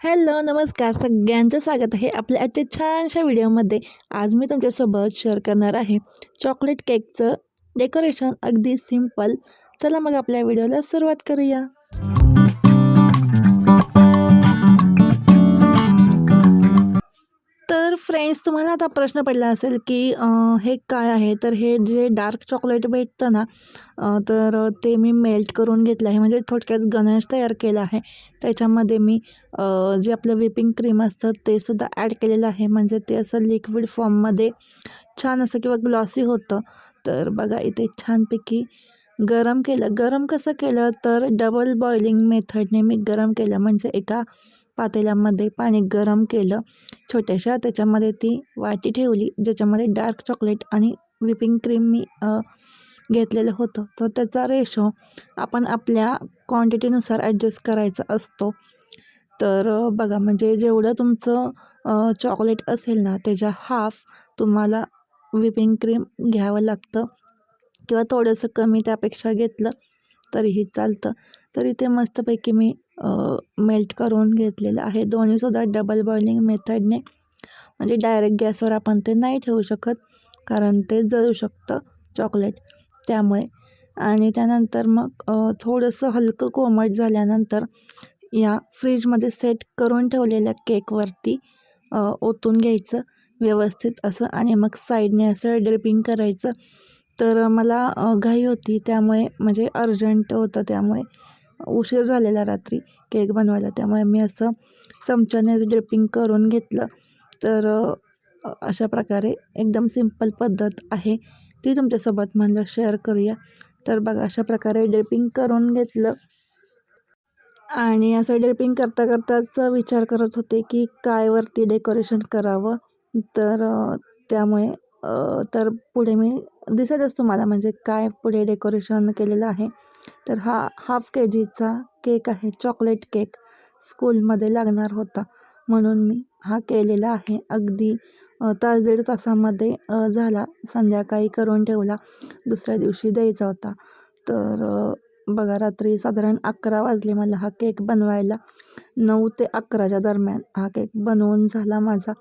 Hello नमस्कार. सगळ्यांचं स्वागत आहे आपल्या आजच्या छानशा व्हिडिओमध्ये. आज मी तुमच्यासोबत शेअर करणार आहे चॉकलेट केकचं डेकोरेशन अगदी सिंपल चला मग आपल्या व्हिडिओला सुरुवात करूया. तर फ्रेंड्स तुम्हाला आता प्रश्न पडला असेल की हे काय आहे? तर हे जे डार्क चॉकलेट भेटतं ना तर ते मी मेल्ट करून घेतलं आहे. म्हणजे थोडक्यात गणेश तयार केला आहे. त्याच्यामध्ये मी जे आपलं व्हिपिंग क्रीम असतं ते सुद्धा ॲड केलेलं आहे. म्हणजे ते असं लिक्विड फॉर्ममध्ये छान असं किंवा ग्लॉसी होतं. तर बघा इथे छानपैकी गरम केलं. गरम कसं केलं? तर डबल बॉइलिंग मेथडने मी गरम केलं. म्हणजे एका पातेल्यामध्ये पाणी गरम केलं छोट्याशा. त्याच्यामध्ये ती वाटी ठेवली ज्याच्यामध्ये डार्क चॉकलेट आणि व्हिपिंग क्रीम मी घेतलेलं होतं. तर त्याचा रेशो आपण आपल्या क्वांटिटीनुसार ॲडजस्ट करायचा असतो. तर बघा म्हणजे जेवढं तुमचं चॉकलेट असेल ना त्याच्या हाफ तुम्हाला व्हिपिंग क्रीम घ्यावं लागतं. किंवा थोडंसं कमी त्यापेक्षा घेतलं तरीही चालतं. तर इथे मस्तपैकी मी मेल्ट करून घेतलेलं आहे. दोन्हीसुद्धा डबल बॉइलिंग मेथडने. म्हणजे डायरेक्ट गॅसवर आपण ते नाही ठेवू शकत कारण ते जळू शकतं चॉकलेट त्यामुळे. आणि त्यानंतर मग थोडंसं हलकं कोमट झाल्यानंतर या फ्रीजमध्ये सेट करून ठेवलेल्या केकवरती ओतून घ्यायचं व्यवस्थित असं आणि मग साईडने असं ड्रिपिंग करायचं. तर मला घाई होती. त्यामुळे म्हणजे अर्जंट होतं त्यामुळे. उशीर झालेला रात्री केक बनवायला. त्यामुळे मी असं चमच्यानेच ड्रिपिंग करून घेतलं. तर अशा प्रकारे एकदम सिंपल पद्धत आहे. ती तुमच्यासोबत म्हणलं शेअर करूया. तर बघा अशा प्रकारे ड्रिपिंग करून घेतलं. आणि असं ड्रिपिंग करता करताच विचार करत होते की काय वरती डेकोरेशन करावं. तर त्यामुळे तर पुढे मी दिसेलच तुम्हाला म्हणजे काय पुढे डेकोरेशन केलेलं आहे. तर हा हाफ के जीचा केक आहे चॉकलेट केक स्कूलमध्ये लागणार होता. म्हणून मी हा केलेला आहे. अगदी तास दीड तासामध्ये झाला. संध्याकाळी करून ठेवला. दुसऱ्या दिवशी द्यायचा होता. तर बघा रात्री साधारण अकरा वाजले मला हा केक बनवायला. नऊ ते अकराच्या दरम्यान हा केक बनवून झाला माझा.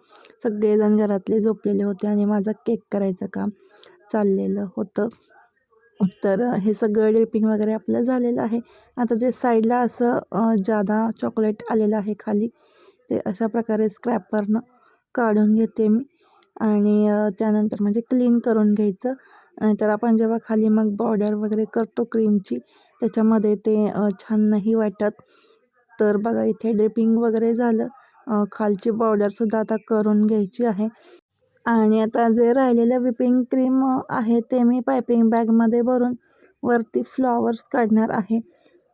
सगळेजण घरातले झोपलेले होते आणि माझा केक करायचं काम. चाललेलं होतं. तर हे सगळं ड्रिपिंग वगैरे आपलं झालेलं आहे. आता जे साईडला असं जादा चॉकलेट आलेलं आहे खाली ते अशा प्रकारे स्क्रॅपरनं काढून घेते मी. आणि त्यानंतर म्हणजे क्लीन करून घ्यायचं. नाहीतर आपण जेव्हा खाली मग बॉर्डर वगैरे करतो क्रीमची त्याच्यामध्ये ते छान नाही वाटत. तर बघा इथे ड्रिपिंग वगैरे झालं. खालची बॉर्डरसुद्धा आता करून घ्यायची आहे. आणि आता जे राहिलेलं विपिंग क्रीम आहे ते मी पायपिंग बॅगमध्ये भरून वरती फ्लॉवर्स काढणार आहे.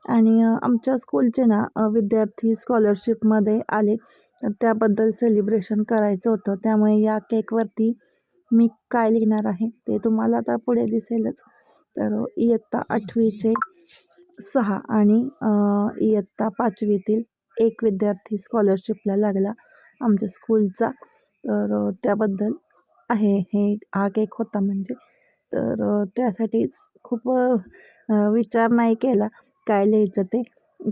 आणि आमच्या स्कूलचे ना विद्यार्थी स्कॉलरशिपमध्ये आले. तर त्याबद्दल सेलिब्रेशन करायचं होतं. त्यामुळे या केकवरती मी काय लिहिणार आहे ते तुम्हाला आता पुढे दिसेलच. तर इयत्ता आठवीचे सहा आणि इयत्ता पाचवीतील एक विद्यार्थी स्कॉलरशिपला लागला आमच्या स्कूलचा. तर त्याबद्दल आहे हे हा केक होता म्हणजे. तर त्यासाठीच खूप विचार नाही केला काय लिहायचं ते.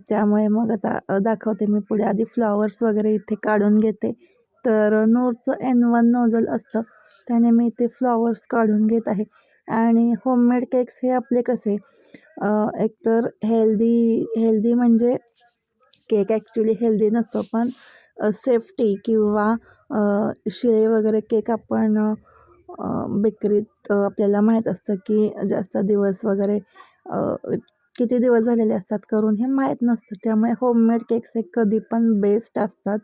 त्यामुळे मग आता दाखवते मी पुढे. आधी फ्लॉवर्स वगैरे इथे काढून घेते. तर नोरचं एन वन नोझल असतं. त्याने मी ते फ्लॉवर्स काढून घेत आहे. आणि होममेड केक्स हे आपले कसे? एक एकतर हेल्दी हेल्दी म्हणजे केक ॲक्च्युली हेल्दी नसतो पण सेफ्टी किंवा शिळे वगैरे केक आपण बेकरीत आपल्याला माहीत असतं की जास्त दिवस वगैरे किती दिवस झालेले असतात करून हे माहीत नसतं. त्यामुळे होममेड केक्स हे कधी पण बेस्ट असतात.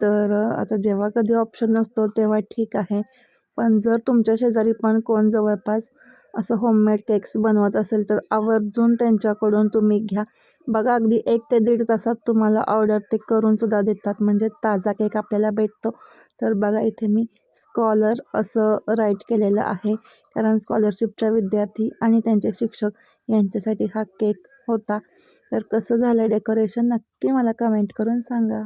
तर आता जेव्हा कधी ऑप्शन नसतो तेव्हा ठीक आहे. पण जर तुमच्या शेजारी पण कोण जवळपास असं होममेड केक्स बनवत असेल तर आवर्जून त्यांच्याकडून तुम्ही घ्या. बघा अगदी एक ते दीड तासात तुम्हाला ऑर्डर ते करूनसुद्धा देतात. म्हणजे ताजा केक आपल्याला भेटतो. तर बघा इथे मी स्कॉलर असं राईट केलेलं आहे. कारण स्कॉलरशिपच्या विद्यार्थी आणि त्यांचे शिक्षक यांच्यासाठी हा केक होता. तर कसं झालं डेकोरेशन नक्की मला कमेंट करून सांगा.